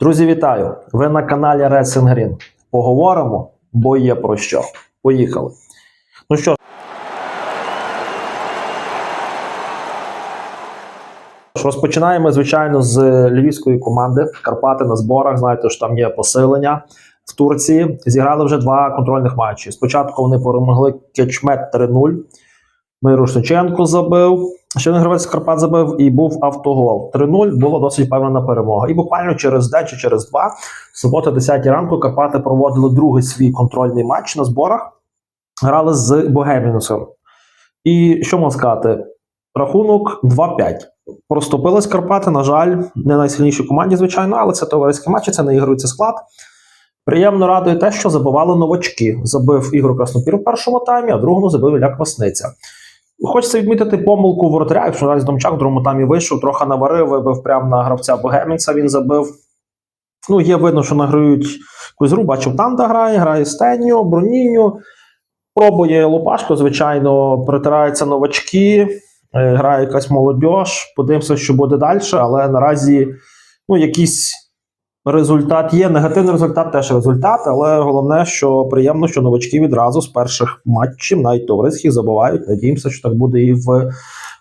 Друзі, вітаю! Ви на каналі Racing Green. Поговоримо, бо є про що. Поїхали. Ну що, розпочинаємо, звичайно, з львівської команди. Карпати на зборах. Знаєте, що там є посилення в Турції. Зіграли вже два контрольних матчі. Спочатку вони перемогли Кечмет 3-0. Мирошниченко забив. Ще один гравець Карпат забив і був автогол. 3-0 була досить впевнена перемога. І буквально через день чи через два, в суботу, 10 ранку, Карпати проводили другий свій контрольний матч на зборах. Грали з Богемінусом. І що можна сказати? Рахунок 2-5. Проступились Карпати, на жаль, не найсильнішій команді, звичайно, але це товариські матчі, це не ігрується склад. Приємно радує те, що забивали новачки. Забив Ігор Краснопір в першому таймі, а другому забив Ілля Квасниця. Хочеться відмітити помилку воротаря, якщо наразі Домчак в другому таймі вийшов, трохи наварив, вибив прямо на гравця Богемінця, він забив. Ну, є видно, що награють якусь гру, бачив, Танда грає, грає Стеньо, Броніньо. Пробує Лопашко, звичайно, притираються новачки, е, грає якась молодь. Подивимося, що буде далі, але наразі ну, якийсь результат є. Негативний результат теж результат, але головне, що приємно, що новачки відразу з перших матчів, навіть товариських, забувають. Надіємося, що так буде і в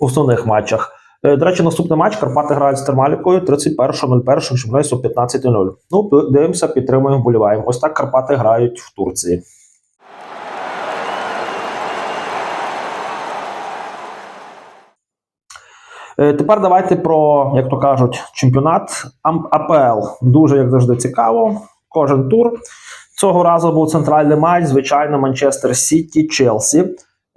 основних матчах. Е, До речі, наступний матч Карпати грають з Термалікою 31.01, щоб о 15.00. Ну, дивимося, підтримуємо, вболіваємо. Ось так Карпати грають в Турції. Тепер давайте про, як то кажуть, чемпіонат АПЛ. Дуже, як завжди, цікаво. Кожен тур. Цього разу був центральний матч, звичайно, Манчестер Сіті, Челсі.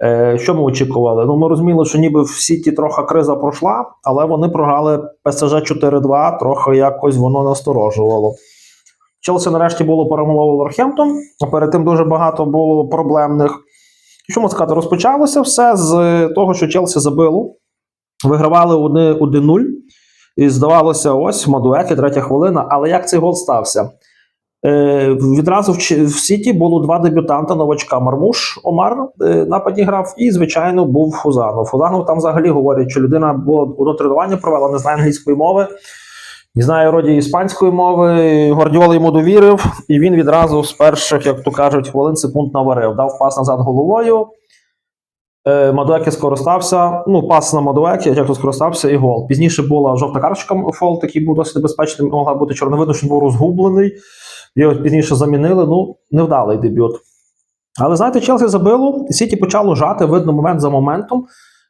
Е, Що ми очікували? Ну, ми розуміли, що ніби в Сіті трохи криза пройшла, але вони програли ПСЖ 4-2, трохи якось воно насторожувало. Челсі нарешті було перемогло Вулверхемптон, а перед тим дуже багато було проблемних. Що можна сказати, розпочалося все з того, що Челсі забило Вигравали вони 1-0. І здавалося, ось Мадуеки, третя хвилина. Але як цей гол стався? Е, відразу в, в Сіті було два дебютанта новачка Мармуш Омар е, нападні грав, і, звичайно, був Фузанов. Фузанов там взагалі говорять, що людина одно тренування провела, не знає англійської мови, не знає роді іспанської мови. Гвардіола йому довірив, і він відразу з перших, як то кажуть, хвилин секунд наварив. Дав пас назад головою. Е, Мадуеки скористався. Ну, пас на Мадуеки, як то скористався, і гол. Пізніше була жовта карточка фол, такий був досить небезпечний, могла бути чорновидно, що він був розгублений. Його пізніше замінили. Ну, невдалий дебют. Але знаєте, Челсі забило, Сіті почало жати, видно, момент за моментом.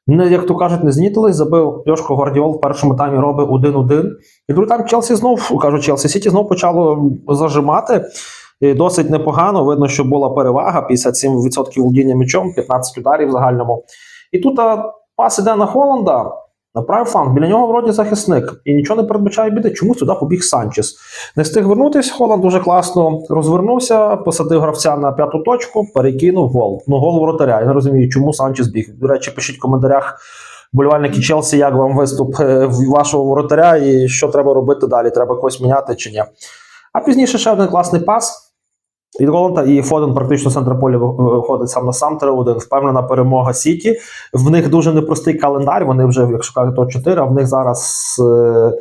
Не, як то кажуть, не знітились, забив Йошко Гвардіол в першому таймі робить 1-1. І другий тайм Челсі знов, кажу Челсі, Сіті знов почало зажимати. Досить непогано. Видно, що була перевага: 57% володіння м'ячом, 15 ударів в загальному. І тут а, пас іде на Холланда, на правий фланг, біля нього вроді захисник, і нічого не передбачає біди. Чому сюди побіг Санчес? Не встиг вернутись. Холланд дуже класно розвернувся, посадив гравця на п'яту точку, перекинув гол. Ну, гол воротаря. Я не розумію, чому Санчес біг. До речі, пишіть в коментарях. Болівальники Челсі, як вам виступ е, вашого воротаря і що треба робити далі? Треба когось міняти чи ні? А пізніше ще один класний пас Голланда, і Фоден практично з центра поля виходить сам на сам 3-1. Впевнена перемога Сіті. В них дуже непростий календар. Вони вже, якщо кажуть, то 4, а в них зараз е,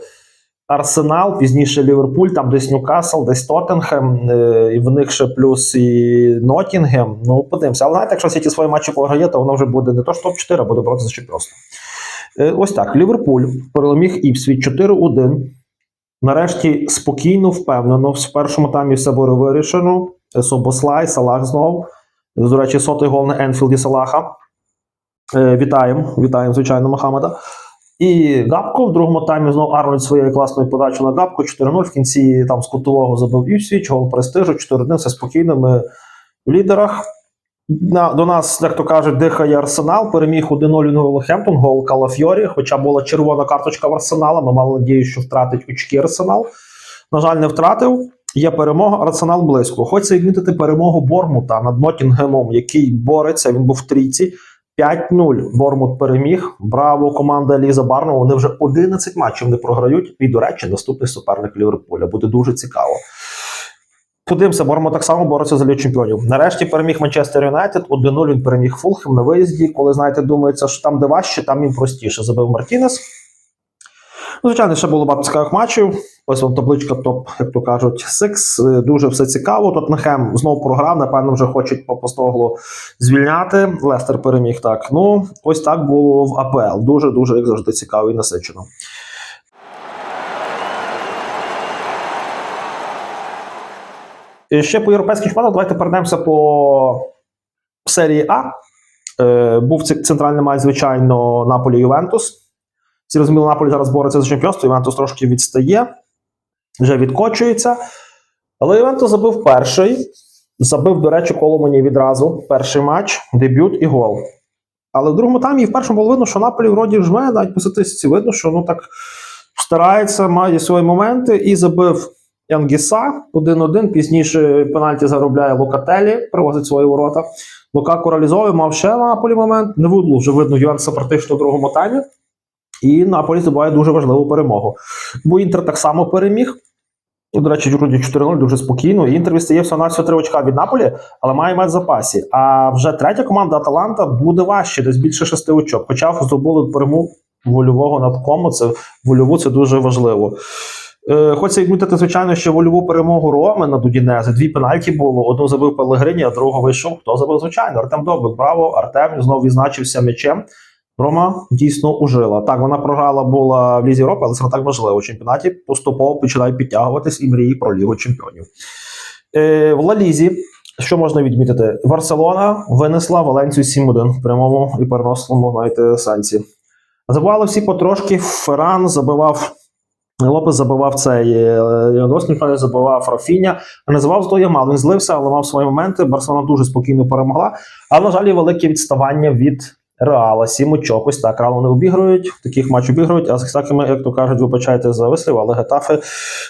Арсенал, пізніше Ліверпуль, там десь Ньюкасл, десь Тоттенхем, е, і в них ще плюс і Ноттінгем. Ну, подивимося. Але знаєте, якщо Сіті свої матчі програє, то воно вже буде не то що топ-4, а буде боротися за чемпіонство. Е, ось так. Ліверпуль переміг Іпсвіт 4-1. Нарешті спокійно, впевнено. В першому таймі все було вирішено. Собослай, Салах знов. До речі, сотий гол на Енфілді Салаха. Е, вітаємо, вітаємо, звичайно, Мохамеда. І Габко в другому таймі знову Арнольд своєю класною подачею на Габко 4-0. В кінці там з кутового забив Іпсвіч, гол престижу, 4-1, все спокійно. Ми в лідерах. На, до нас, як то кажуть, дихає Арсенал. Переміг 1-0 він гол Калафьорі. Хоча була червона карточка в Арсенала. Ми мали надію, що втратить очки Арсенал. На жаль, не втратив. Є перемога, Арсенал близько. Хочеться відмітити перемогу Бормута над Ноттінгемом, який бореться. Він був в трійці. 5-0 Бормут переміг. Браво, команда Ліза Барнова. Вони вже 11 матчів не програють. І, до речі, наступний суперник Ліверпуля. Буде дуже цікаво. Подивимося, Бормут так само бореться за Лігу чемпіонів. Нарешті переміг Манчестер Юнайтед. 1-0 він переміг Фулхем на виїзді. Коли, знаєте, думається, що там де важче, там їм простіше. Забив Мартінес. Ну, звичайно, ще було багато цікавих матчів. Ось вам табличка топ, як то кажуть, Сикс. Е, Дуже все цікаво. Тоттенхем знову програв. Напевно, вже хочуть по постоглу звільняти. Лестер переміг так. Ну, ось так було в АПЛ. Дуже дуже як завжди цікаво і насичено. І ще по європейських чемпіонатах давайте перейдемося по серії А. Е, був центральний матч, звичайно, Наполі Ювентус. Всі розуміли, Наполі зараз бореться за чемпіонство, Ювентус трошки відстає, вже відкочується. Але Ювентус забив перший. Забив, до речі, Коломані відразу. Перший матч, дебют і гол. Але в другому таймі і в першому було видно, що Наполі вроді жме, навіть по статистиці видно, що ну так старається, має свої моменти і забив Янгіса 1-1. Пізніше пенальті заробляє Локателі, привозить свої ворота. Лукако реалізовує, мав ще на Наполі момент. Не було вже видно Ювентуса практично в другому таймі. І Наполі здобуває дуже важливу перемогу. Бо Інтер так само переміг. До речі, вроді 4-0 дуже спокійно. Інтер відстає всього на всього 3 очка від Наполі, але має мать в запасі. А вже третя команда Аталанта буде важче, десь більше шести очок. Хоча здобули перемогу вольового над кому. Це вольову це дуже важливо. Е, Хочеться відмітити, звичайно, що вольову перемогу Роми над Удінезе. Дві пенальті було. Одну забив Пелегрині, а другу вийшов. Хто забив, звичайно? Артем Добик. Браво, Артем знову відзначився м'ячем. Рома дійсно ужила. Так, вона програла була в Лізі Європи, але це так важливо. У чемпіонаті поступово починає підтягуватись і мрії про Лігу Чемпіонів. Е, в Ла Лізі, що можна відмітити? Барселона винесла Валенцію 7-1 в прямому і переносному знаєте, сенсі. Забивали всі потрошки. Ферран забивав. Лопес забивав цей е, забивав Рафіня, називав зато Ямал. Він злився, але мав свої моменти. Барселона дуже спокійно перемогла. Але, на жаль, велике відставання від Реала. Сім очок. Ось так. Реал вони обігрують, таких матч обігрують, а з такими, як то кажуть, вибачайте за вислів, але гетафи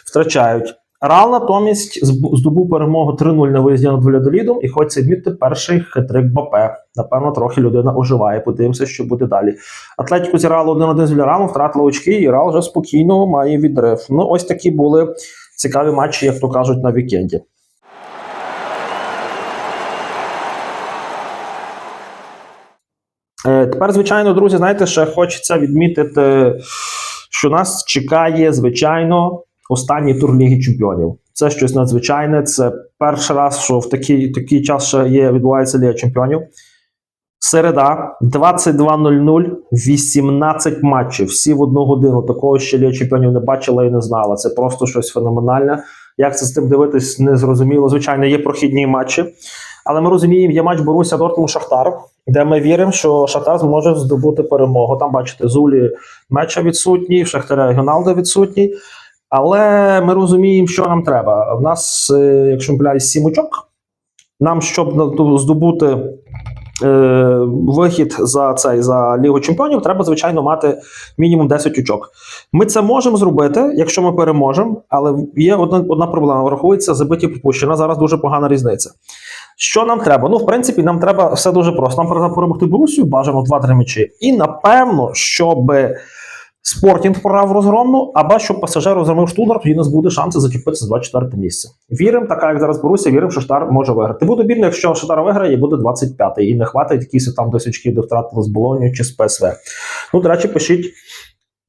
втрачають. Реал натомість здобув перемогу 3-0 на виїзді над Валядолідом, і хочеться відмітити перший хитрик Бапе. Напевно, трохи людина оживає. Подивимося, що буде далі. Атлетику зіграло 1-1 з Вільярамом, втратила очки, і Реал вже спокійно має відрив. Ну, ось такі були цікаві матчі, як то кажуть, на вікенді. Тепер, звичайно, друзі, знаєте, ще хочеться відмітити, що нас чекає, звичайно, останній тур Ліги Чемпіонів. Це щось надзвичайне. Це перший раз, що в такий, такий час ще є, відбувається Ліга Чемпіонів. Середа, 22.00, 18 матчів. Всі в одну годину. Такого ще Ліга Чемпіонів не бачила і не знала. Це просто щось феноменальне. Як це з тим дивитись, не зрозуміло. Звичайно, є прохідні матчі. Але ми розуміємо, є матч Боруся Дортмунд Шахтар, де ми віримо, що Шахтар зможе здобути перемогу. Там, бачите, Зулі меча відсутній, Шахтаря Гоналда відсутній. Але ми розуміємо, що нам треба. В нас, е, якщо помиляюсь, сім очок. Нам, щоб здобути е, вихід за цей за Лігу Чемпіонів, треба, звичайно, мати мінімум 10 очок. Ми це можемо зробити, якщо ми переможемо, але є одна, одна проблема. Враховується забиті пропущення. Зараз дуже погана різниця. Що нам треба? Ну, в принципі, нам треба все дуже просто. Нам треба перемогти Борусію, бажано 2-3 м'ячі. І напевно, щоб Спортінг програв розгромну, або щоб ПСЖ розгромив Штутгарт, тоді у нас буде шанси зачепитися за 24 місце. Віримо, така як зараз Борусія, віримо, що Штар може виграти. Буде бідно, якщо Штар виграє, і буде 25-й, і не хватить якісь там десь очки до втратили з Болонію чи з ПСВ. Ну, до речі, пишіть.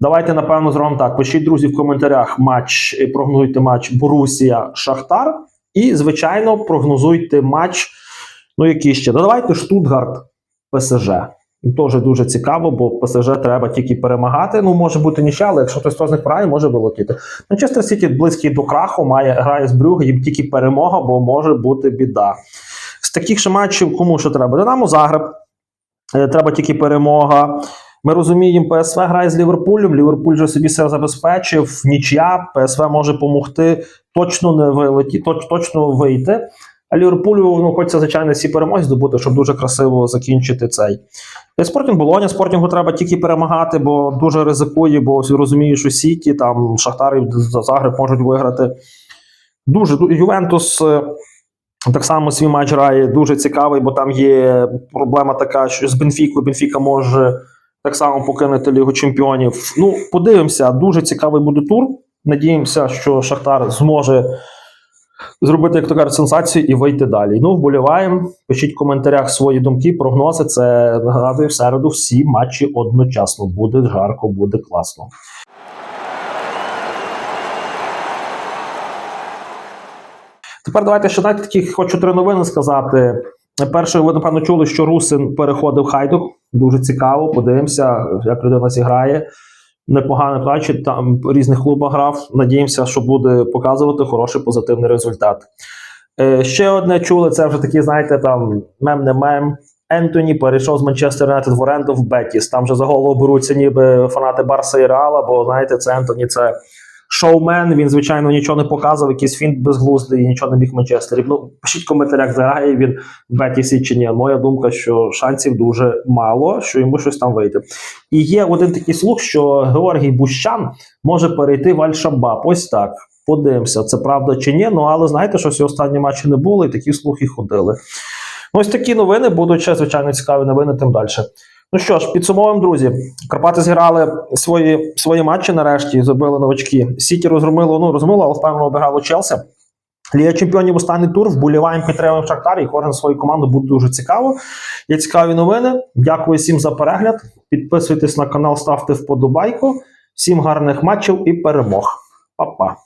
Давайте, напевно, зробимо так. Пишіть, друзі, в коментарях матч, прогнозуйте матч Борусія Шахтар. І, звичайно, прогнозуйте матч. Ну, який ще? Ну, давайте Штутгарт ПСЖ. Теж дуже цікаво, бо ПСЖ треба тільки перемагати. Ну, може бути нічя, але якщо хтось з них програє, може вилетіти. Манчестер Сіті близький до краху, має грає з Брюге, їм тільки перемога, бо може бути біда. З таких ще матчів, кому що треба? Динамо Загреб. Е, Треба тільки перемога. Ми розуміємо, ПСВ грає з Ліверпулем. Ліверпуль вже собі все забезпечив. Нічия, ПСВ може допомогти точно не вилеті, точ, точно вийти. А Ліверпулю ну, хочеться, звичайно, всі перемоги здобути, щоб дуже красиво закінчити цей. Спортінг Болоня, спортінгу треба тільки перемагати, бо дуже ризикує, бо розуміє, що Сіті, там Шахтар і Загреб можуть виграти. Дуже Ювентус. е, Так само свій матч грає дуже цікавий, бо там є проблема така, що з Бенфікою Бенфіка може так само покинути Лігу Чемпіонів. Ну, подивимося, дуже цікавий буде тур. Надіємося, що Шахтар зможе зробити, як то кажуть, сенсацію і вийти далі. Ну, вболіваємо. Пишіть в коментарях свої думки, прогнози. Це нагадую в середу. Всі матчі одночасно. Буде жарко, буде класно. Тепер давайте ще навіть таких хочу три новини сказати. Перше, ви напевно чули, що Русин переходив Хайдук. Дуже цікаво. Подивимося, як людина зіграє. Непогано плаче, там в різних клубах грав. Надіємося, що буде показувати хороший позитивний результат. Е, ще одне чули, це вже такі, знаєте, там мем не мем. Ентоні перейшов з Манчестер Юнайтед в оренду в Бетіс. Там вже за голову беруться ніби фанати Барса і Реала, бо знаєте, це Ентоні це шоумен. Він, звичайно, нічого не показував, якийсь фінт безглуздий нічого не міг в Манчестері. Ну, пишіть в коментарях, заграє він в Бетісі чи ні. Моя думка, що шансів дуже мало, що йому щось там вийде. І є один такий слух, що Георгій Бущан може перейти в Аль-Шабаб. Ось так. Подивимося, це правда чи ні. Ну але знаєте, що всі останні матчі не було, і такі слухи ходили. Ну, Ось такі новини будуть ще, звичайно, цікаві новини, тим далі. Ну що ж, підсумовуємо, друзі. Карпати зіграли свої, свої матчі нарешті, зробили новачки. Сіті розгромило, ну розгромило, але впевнено обіграло Челсі. Ліга чемпіонів останній тур, вболіваємо, підтримуємо Шахтар, і кожен свою команду буде дуже цікаво. Є цікаві новини. Дякую всім за перегляд. Підписуйтесь на канал, ставте вподобайку. Всім гарних матчів і перемог. Па-па.